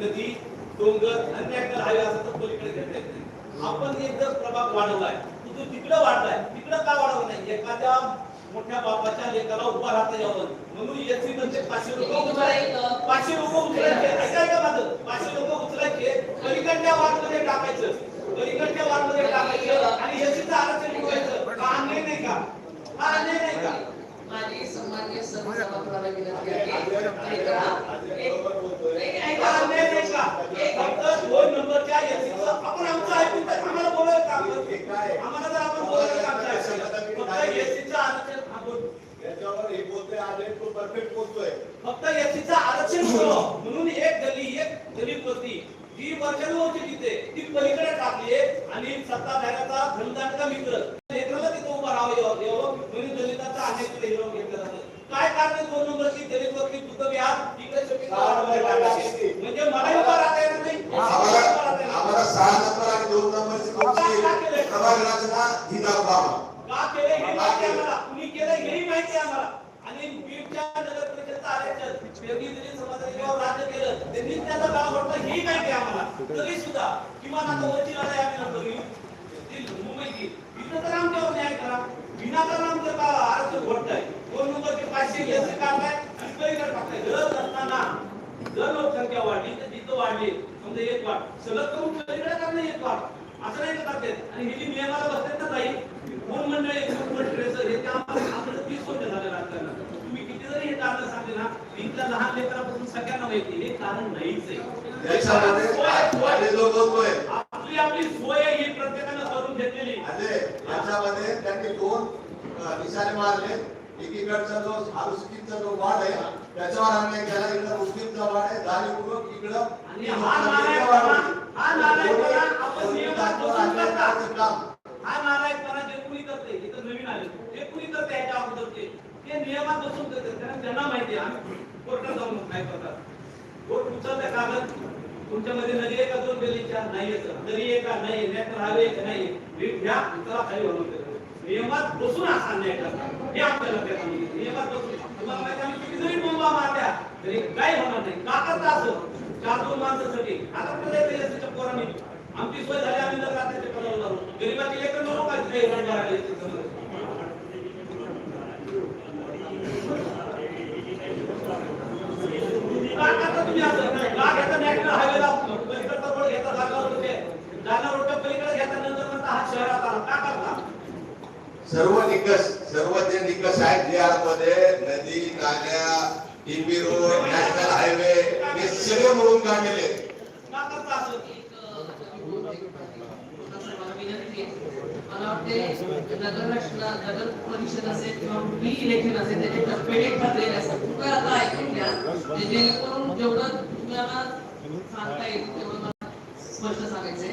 नदी डोंगर हायवे असं तर पलीकडे घेता येत नाही. आपण एक जर प्रभाग वाढवलाय. तो तिकडं वाढलाय. तिकडं का वाढवला नाही? एखाद्या मोठ्या बापाच्या लेखाला उभा राहता यावं. म्हणून एससी म्हणजे पाचशे उचलायचे. पाचशे रुपये उचलायचे. ऐका ऐका माझं. पाचशे रुपये उचलायचे. पलीकडच्या वार्डमध्ये टाकायचं. पलीकडच्या वार्डमध्ये टाकायचं. आणि एससीचं आरक्षण मिळवायचं हा अन्याय नाही का? हा अन्याय नाही का? माझी सन्मान्य सभागृहाला विनंती आहे. ऐका एक एक दोन नंबरच्या एससीचं आपण आमचं ऐकून तर आम्हाला बोलायला काम आम्हाला जर आपण बोलायला काम करायचं फक्त एससीचं आरक्षण हा, बोल. याच्यावर हे बोलतोय आले तो परफेक्ट बोलतोय. फक्त एसटीचं आरक्षण म्हणून एक गली एक दलित वस्ती जी वर्षानुवर्षी तिथे ती पलीकडे टाकली आणि सत्ताधाऱ्याचा धनदाटका मित्र लेकराला तिथं उभं राहावं यावं यावं म्हणून दलिताचा अनेक हिरो घेतलं जातं काय कारण आहे दोन नंबरची दलित वस्ती बुद्ध विहार इकडे शोपिंग मॉलमध्ये टाकायची. म्हणजे मला उभं राहता येणार नाही आम्हाला उभं राहता येणार आम्हाला सहा नंबर आणि दोन नंबरची तुमची प्रभाग रचना ही दाखवा आम्हाला. का केलं हे माहिती आम्हाला? कुणी केलं हेही माहिती आम्हाला. आणि बीडच्या नगर आरक्षण वेगळी समाजाने जेव्हा राज्य केलं त्यांनी त्याचा हेही माहिती आम्हाला. तरी सुद्धा किमान आता वरची आम्ही नंतर मुंबईची इथं तर आमच्यावर न्याय करा. विनाकारण आमचं आरक्षण दोन नंबरचे पाचशे आणि गरज असताना जर लोकसंख्या वाढली तर जिथं वाढली. समजा एक वाढ. सलग करून करणं एक वाढ. असं नाही का करतात आणि हे जी नियमाला बसतात ना ताई कोण मंडळी कोण मंडळी हे ते आम्हाला आपल्याला तीस वर्ष झाले राजकारणात तुम्ही किती जरी हे कारण सांगले ना इथल्या लहान लेकरापासून सगळ्यांना माहिती हे कारण नाहीच आहे. आपली आपली सोय ही प्रत्येकानं करून घेतलेली याच्यामध्ये त्यांनी दोन निशाणे मारले. एकीकडचा जो आरुस्कीचा जो वाढ आहे त्याच्यावर अन्याय केला इकडं मुस्लिमचा वाढ आहे जाणीवपूर्वक इकडं आणि हा नालायकपणा हा आपण नियमात बसून करता. काम हा नालायकपणा जे कुणी करते हे तर नवीन आले जे कुणी करते याच्या अगोदरचे ते नियमात बसून करते कारण त्यांना माहिती आहे आम्ही कोर्टात जाऊन काय करतात कोर्ट उचलते कागद तुमच्यामध्ये नदी आहे का दोन गलीच्या नाही आहे सर. दरी नाही नॅशनल हवे एक नाही रीट घ्या चला खाली बनवते नियमात बसून असा अन्याय करतात हे आपल्या लक्षात आलं नियमात बसून. तुम्हाला माहिती आम्ही किती जरी बोंबा मारल्या तरी काही होणार नाही. का करता असं? चार दोन माणसासाठी. आता कुठे त्याच्या पोरांनी. आमची सोय झाली आम्ही जर रात्रीच्या पदावर जाऊ गरीबाची लेकर नको काय तिथे. घेता नंतर हा शहरात करता? सर्व निकष सर्व जे निकष आहेत जे मध्ये नदी नाल्या टीबी रोड नॅशनल हायवे हे सगळे मिळून काढलेले मला वाटते नगर नगर परिषद असेल किंवा कुठली इलेक्शन असेल त्याचे टप्पे ठरलेले असतात. कृपया आता ऐकून घ्या. जेणेकरून जेवढं तुम्हाला सांगता येईल स्पष्ट सांगायचंय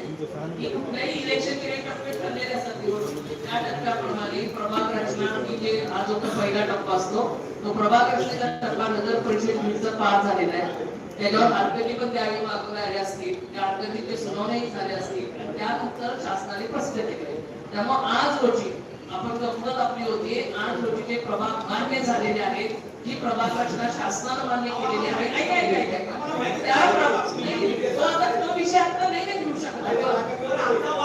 की कुठल्याही इलेक्शन केले टप्पे ठरलेले असतात निवडणूक त्या टप्प्याप्रमाणे प्रभाग रचना ही जे हा जो पहिला टप्पा असतो तो प्रभाग रचनेचा टप्पा नगर परिषद पार झालेला आहे. त्याच्यावर हरकती पण द्यावी मागवल्या आल्या असतील त्या हरकतीचे सुनावणी झाले असतील त्यानंतर शासनाने प्रसिद्ध केले. त्यामुळे आज रोजी आपण गंमत आपली होती आज रोजी जे प्रभाग मान्य झालेले आहेत ही प्रभाग रचना शासनानं मान्य केलेली आहे. त्या तो आता तो विषय आता नाही घेऊ शकत?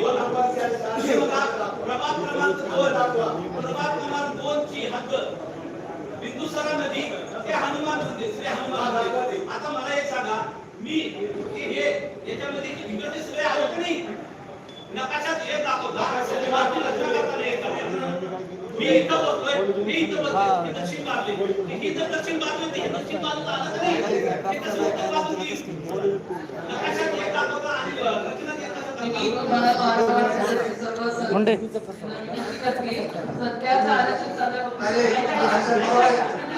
दोन प्रभाग क्रमांक दोन. प्रभाग क्रमांक दोन ची हद्द बिंदुसरा नदी ते हनुमान मंदिर श्री हनुमान मंदिर आता मला एक सांगा मी हे हे याच्यामध्ये जे तिकडचे सगळे आले की नाही नकाशात हे दाखवता बाजू. मी इथं बसलोय मी इथं बसलोय ही दक्षिण बाजू आहे. ही जर दक्षिण बाजू आहे, तर हे दक्षिण बाजूला आलं नाही हे कसं उत्तर बाजू? नकाशात हे दाखवता आणि रचना कसं मी करता? तुम्हाला वारंवार सर्व सर्व विनंती करते. सध्याचं आरक्षण चालू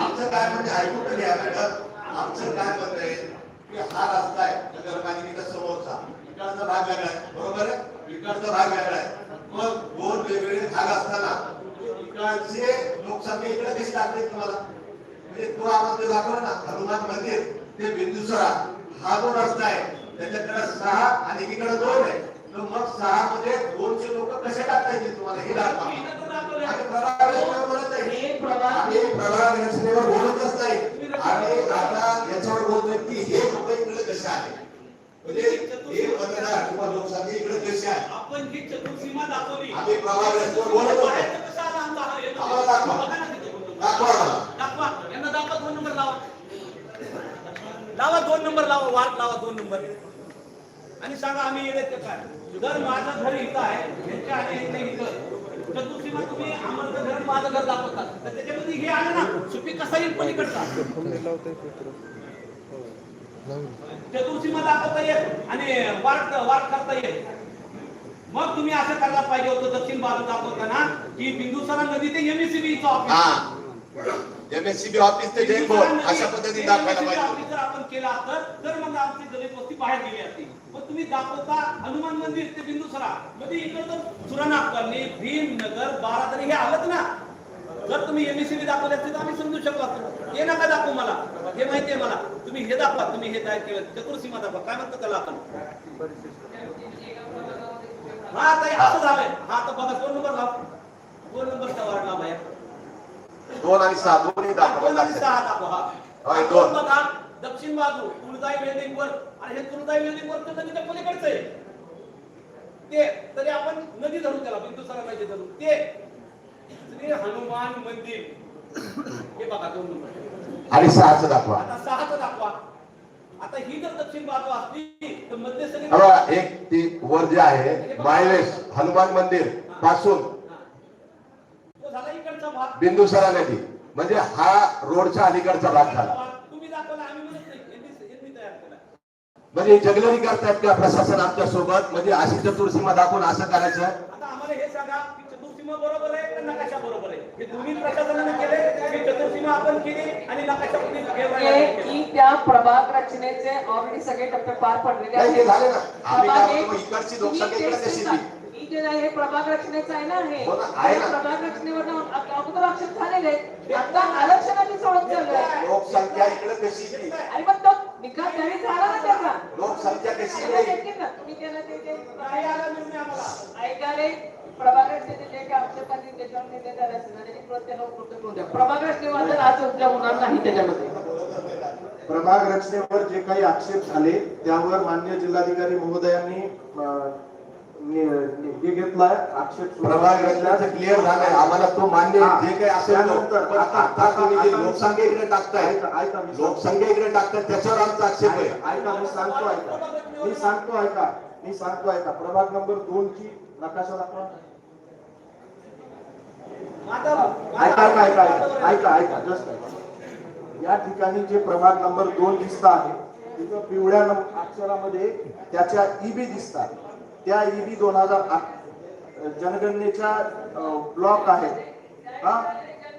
आमचं काय- म्हणजे ऐकून तर मॅडम. आमचं काय मत आहे की हा रस्ता आहे. नगरपालिकेचा समोरचा. इकडचा भाग वेगळा आहे. बरोबर आहे? इकडचा भाग वेगळा आहे. मग दोन वेगवेगळे भाग असताना इकडचे लोकसंख्या इकडे कशी लागते तुम्हाला? म्हणजे तो आम्हाला ते दाखवा ना. हनुमान मंदिर ते बिंदुसरा हा जो रस्ता आहे. त्याच्याकडे सहा आणि इकडे दोन आहे. तर मग सहा मध्ये दोनशे लोक कसे टाकता येतील तुम्हाला? हे दाखवा. तुम्ही इथं तर दाखवलंय. आम्ही प्रभाग रचनेवर बोलत नाही प्रभाग आम्ही प्रभाग रचनेवर बोलतच नाही. आम्ही आता याच्यावर बोलतोय की हे लोक इकडे कसे आले म्हणजे हे मतदार किंवा लोकसंख्या इकडे कसे आहे? आपण जी चतुर्सीमा दाखवली. आम्ही प्रभाग रचनेवर बोलत होतो बाहेरचं कसं आलं आमचा? आम्हाला दाखवा. बघा ना तिथे कोण. दाखवा मला. दाखवा. यांना दाखवा दोन नंबर लावा. लावा दोन नंबर लावा वाट लावा दोन नंबर. आणि सांगा आम्ही येण्यात का काय जर माझं घर इथं आहे यांच्या आणि यांच्या इथं. चतुर्सीमा तुम्ही आमचं घर माझं घर दाखवता. तर त्याच्यामध्ये हे आलं ना सुपी कसा येईल पलीकडचा. चतुर्सीमा दाखवता येत आणि वाट वाट करता येत. मग तुम्ही असं करायला पाहिजे होतं दक्षिण बाजू दाखवताना की बिंदुसरा नदी ते एमएससीबी ऑफिस हा. एमएससीबी ऑफिस ते भवन अशा पद्धतीने दाखवायला पाहिजे. आपण केला असतं तर मग आमची दलित वस्ती बाहेर गेली असती. मग तुम्ही दाखवता हनुमान मंदिर ते बिंदुसरा. मध्ये इकडे तर कॉलनी भीम नगर बारा तरी हे आलंच ना. जर तुम्ही एमएससीबी दाखवले असते तर आम्ही समजू शकलो असतो. हे नका दाखवू मला. हे माहितीये मला. तुम्ही हे दाखवा तुम्ही हे काय केलं चतुर्सीमा दाखवा. काय म्हणतो त्याला आपण? हा हे असं झालंय. हा आता बघा दोन नंबर लाव. दोन नंबरचा लाव आहे दोन आणि सहा दोन्ही दोन आणि दाखवा सहा दाखवा हा. दोन. बघा. दक्षिण बाजू तुळजाई बिल्डिंग वर. आणि हे तुळजाई बिल्डिंग वर तर नदीच्या पलीकडचं आहे. ते तरी आपण नदी धरू त्याला बिंदुसरा नदी धरू ते श्री हनुमान मंदिर. हे बघा दोन नंबर. आणि सहाचं दाखवा. आता सहाचं दाखवा. आता ही जर दक्षिण बाजू असली तर मध्यस्थी हा एक ती वर जे आहे मायलेस हनुमान मंदिरपासून झाला इकडचा भाग. बिंदुसरा नदी. म्हणजे हा रोडच्या अलीकडचा भाग झाला. तुम्ही दाखवला आम्ही म्हणत नाही यांनी यांनी तयार केला म्हणजे जगलरी करतायत का प्रशासन आमच्यासोबत? म्हणजे अशी चतुर्सीमा दाखवून असं करायचं? आता आम्हाला हे सांगा की चतुर्सीमा बरोबर आहे का नकाशा बरोबर आहे? दोन्ही प्रशासनाने केले की चतुर्सीमा आपण केली आणि नकाशा कोणी वेगळा केला. की त्या प्रभाग रचनेचे ऑलरेडी सगळे टप्पे पार पडलेले हे आहे हे प्रभाग रचनेचं आहे ना हे. हो प्रभाग रचनेवर अगोदर आक्षेप झालेले आहेत. आता आरक्षणाची सोडत चालू आहे. लोकसंख्या इकडे कशी? आणि मग तो निकाल त्यावेळी झाला ना त्याचा. लोकसंख्या कशी आता येईल? ऐकेल ना, तुम्ही केलं ते ते नाही आला निर्णय आम्हाला ऐका रे प्रभाग रचनेचे जे काही आक्षेपांनी त्याच्यावर निर्णय झाले असतील ना, त्याची प्रत त्याला उपलब्ध करून द्या प्रभाग रचनेवर आज उद्या होणार नाही त्याच्यामध्ये. प्रभाग रचनेवर जे काही आक्षेप झाले त्यावर मान्य जिल्हाधिकारी महोदयांनी घेतलाय. आक्षेप प्रभाग रचनाचं क्लिअर झालंय. आम्हाला तो मान्य. जे काही असेल आता तुम्ही जे लोकसंख्या इकडे टाकताय. लोकसंख्या इकडे टाकताय त्याच्यावर आमचा आक्षेप आहे. ऐका मी सांगतो ऐका. मी सांगतो ऐका. मी सांगतो ऐका. प्रभाग नंबर दोन ची नकाशा दाखवा ऐका ऐका ऐका ऐका ऐका जस्ट ऐका. या ठिकाणी जे प्रभाग नंबर दोन दिसत आहे तिथं पिवळ्या अक्षरामध्ये त्याच्या ईबी दिसतात. त्या ईबी दोन हजार जनगणनेच्या ब्लॉक आहेत. हा?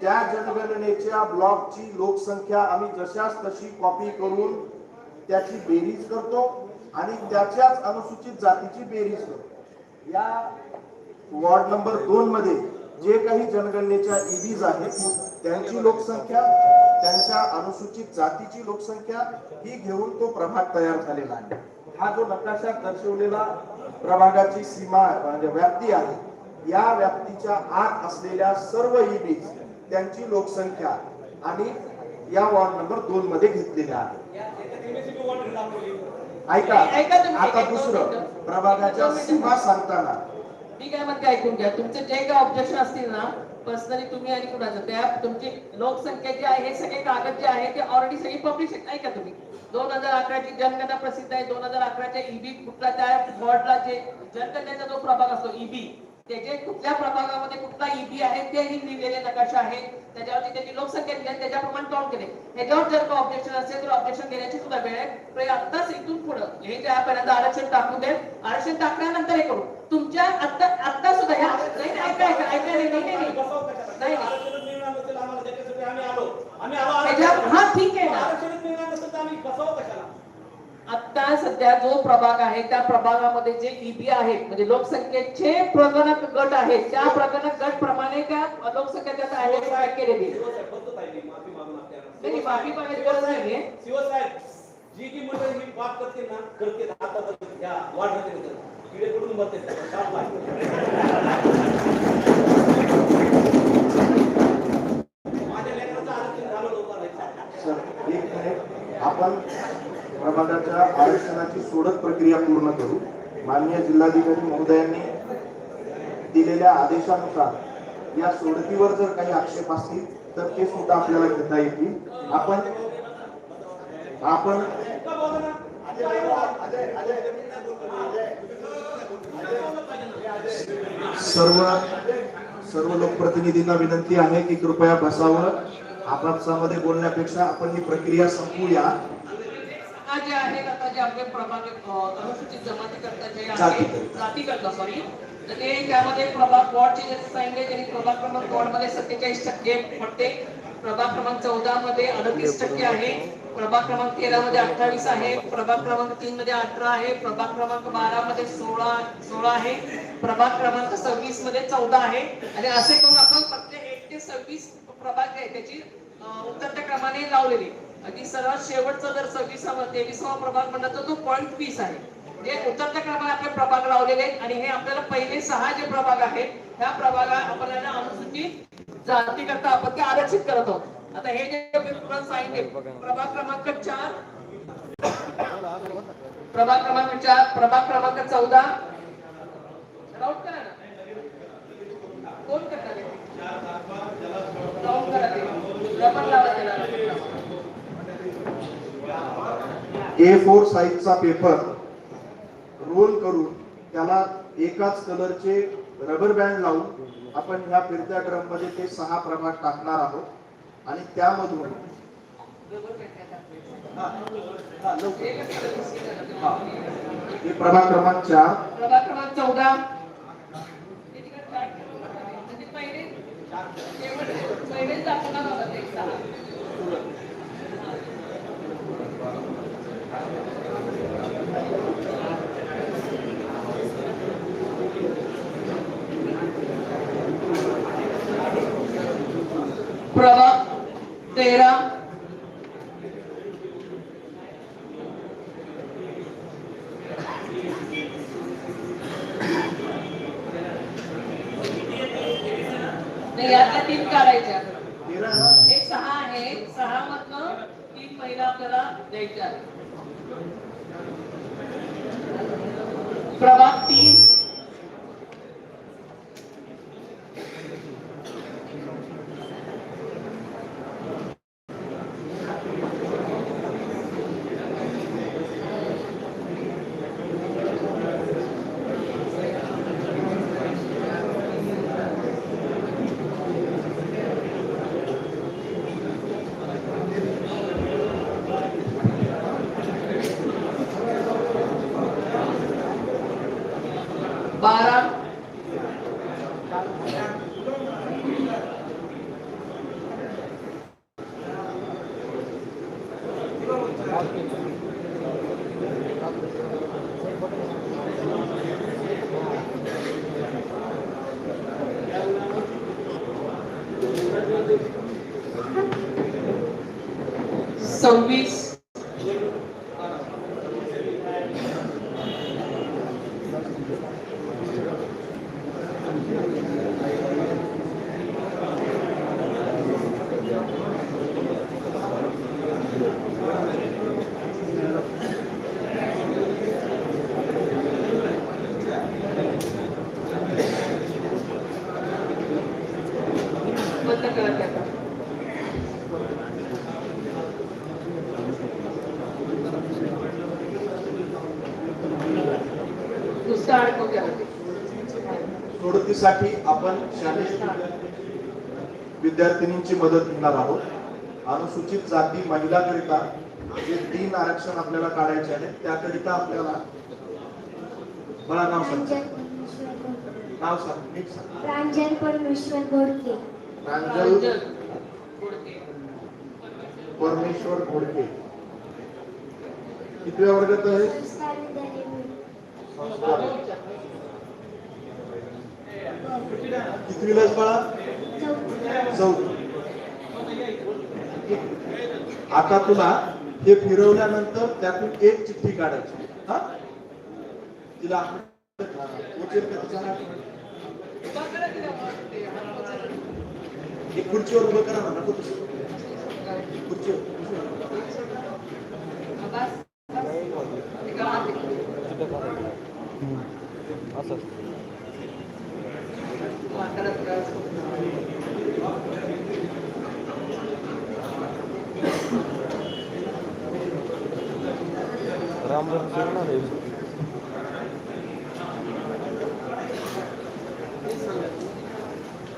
त्या जनगणनेच्या ब्लॉकची लोकसंख्या आम्ही जशाच तशी कॉपी करून त्याची बेरीज करतो आणि त्याच्याच अनुसूचित जातीची बेरीज करतो. या वॉर्ड नंबर दोन मध्ये जे काही जनगणनेच्या ईबीज आहेत त्यांची लोकसंख्या त्यांच्या अनुसूचित जातीची लोकसंख्या ही घेऊन तो प्रभाग तयार झालेला आहे. हा जो नकाशात दर्शवलेला प्रभागाची सीमा म्हणजे व्याप्ती आहे या व्याप्तीच्या आत असलेल्या सर्व ईबीज त्यांची लोकसंख्या आणि या वॉर्ड नंबर दोन मध्ये घेतलेल्या आहे. ऐका आता दुसरं. प्रभागाच्या. सीमा सांगताना मी काय म्हणते ऐकून घ्या तुमचे जे काही ऑब्जेक्शन असतील ना पर्सनली तुम्ही आणि कुणाचं त्या तुमची लोकसंख्या जी आहे हे सगळे कागद जे आहे ते ऑलरेडी सगळी पब्लिश ऐका तुम्ही दोन हजार अकराची जनगणना प्रसिद्ध आहे. दोन हजार अकराच्या ईबी कुठला त्या वॉर्डला जे जनगणनेचा जो प्रभाग असतो ईबी त्याचे कुठल्या प्रभागामध्ये कुठला ईबी आहे तेही लिहिलेले नकाशा आहे त्याच्यावरती त्याची लोकसंख्या दिली त्याच्याप्रमाणे काउंट केले. ह्याच्यावर जर का ऑब्जेक्शन असेल तर ऑब्जेक्शन घेण्याची सुद्धा वेळ आहे. आत्ताच इथून पुढं हे जे आरक्षण टाकू दे. आरक्षण टाकल्यानंतर हे करू. तुमच्या आत्ता आत्ता सुद्धा ह्या नाही नाही, ऐका ऐका ऐका नाही नाही. नाही, त्याच्यात-. हा, ठीक आहे ना. आता सध्या जो प्रभाग आहे त्या प्रभागामध्ये जे ईबी आहेत म्हणजे लोकसंख्येचे प्रगणक गट आहेत त्या प्रगणक गट प्रमाणे त्या लोकसंख्या त्यात केलेली आहे. आपल्याला. नाही, माफी मागायची गरज नाहीये. शिवसाहेब जी जी मंडळी ही बात करते ना करते आता तर या वाढ किडे पडून बसते शाप लागते. माझ्या लेकराचं आरक्षण झालं लवकर व्हायचं. सर एक मिनिट आपण प्रभागाच्या आरक्षणाची सोडत प्रक्रिया पूर्ण करू. माननीय जिल्हाधिकारी महोदयांनी दिलेल्या आदेशानुसार या सोडतीवर जर काही आक्षेप असतील तर ते सुद्धा आपल्याला घेता येतील. आपण आपण सर्व सर्व लोकप्रतिनिधींना विनंती आहे की कृपया बसावं. आपापसामध्ये बोलण्यापेक्षा आपण ही प्रक्रिया संपूया. जे आहेत आता जे आपले प्रभाग अनुसूचित जमाती करता जे जाती आहे करता. जाती करता. सॉरी तर ते त्यामध्ये प्रभाग वॉर्डचे जे सांगितले त्यांनी प्रभाग क्रमांक वॉर्डमध्ये सत्तेचाळीस टक्के पडते प्रभाग क्रमांक चौदा मध्ये अडतीस टक्के आहे. प्रभाग क्रमांक तेरा मध्ये अठ्ठावीस आहे. प्रभाग क्रमांक तीन मध्ये अठरा आहे. प्रभाग क्रमांक बारा मध्ये सोळा सोळा आहे. प्रभाग क्रमांक सव्वीसमध्ये चौदा आहे. आणि असे करून आपण प्रत्येक एक ते सव्वीस प्रभाग आहे त्याची अं, उतरत्या क्रमाने लावलेली. आणि सर्वात शेवटचा जर सव्वीसावा तेवीसावा प्रभाग म्हणला तर तो पॉईंट वीस आहे. जे उतरत्या क्रमाने आपले प्रभाग लावलेले आहेत आणि हे आपल्याला पहिले सहा जे प्रभाग आहेत ह्या प्रभागा आपण अनुसूचित जाती करता आपण ते आरक्षित करत आहोत. आता हे जे सांगितले प्रभाग क्रमांक चार प्रभाग क्रमांक चार प्रभाग क्रमांक चौदा. राऊट करा ना कोण करणार आहे? राऊंड करा ते. रबर लावा त्याला. ए फोर साईजचा पेपर रोल करून त्याला एकाच कलरचे रबर बँड लावून आपण ह्या फिरत्या ड्रममध्ये ते सहा प्रभाग टाकणार आहोत. आणि त्यामधून प्रभाग क्रमांक चार. प्रभाग क्रमांक चौदा. हे दाखवणार आहोत एक सहा. प्रभाग तेरा नाही यातल्या तीन काढायच्या. एक हे सहा आहे. सहा मधन तीन महिला आपल्याला द्यायच्या प्रभाग तीन. सोडतीसाठी आपण शालेय विद्यार्थिनींची मदत घेणार आहोत. अनुसूचित जाती महिलाकरिता जे तीन आरक्षण आपल्याला काढायचे आहेत त्याकरिता आपल्याला मला नाव सांग. नाव सांग नीट सांग. प्रांजल परमेश्वर गोडके प्रांजल. परमेश्वर घोडके किती वर्गात आहे. किती विलास बाळा? चौथी. आता तुला हे फिरवल्यानंतर त्यातून एक चिठ्ठी काढायची. हा? तिला एक खुर्चीवर उभं करा ना नको असं.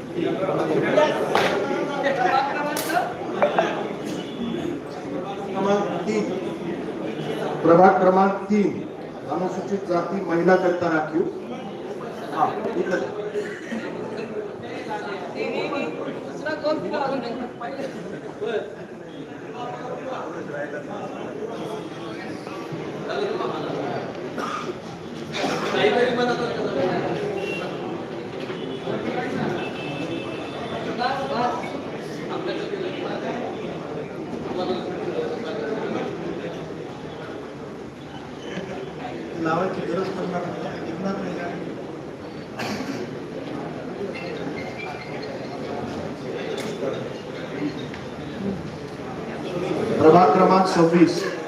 खुर्चीवर क्रमांक तीन प्रभाग क्रमांक तीन. अनुसूचित जाती महिला करता राखीव. लावायची गरज पडणार नाही. निघणार नाही का? प्रभाग क्रमांक सव्वीस.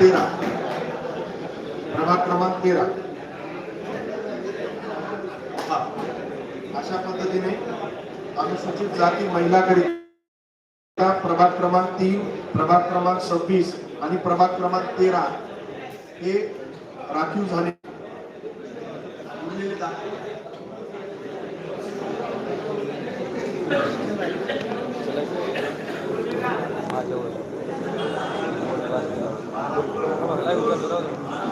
तेरा. प्रभाग क्रमांक तेरा. हा. अशा पद्धतीने अनुसूचित जाती महिलाकरिता प्रभाग क्रमांक तीन प्रभाग क्रमांक सव्वीस आणि प्रभाग क्रमांक तेरा हे राखीव झाले. माझ्यावर. لا يقدر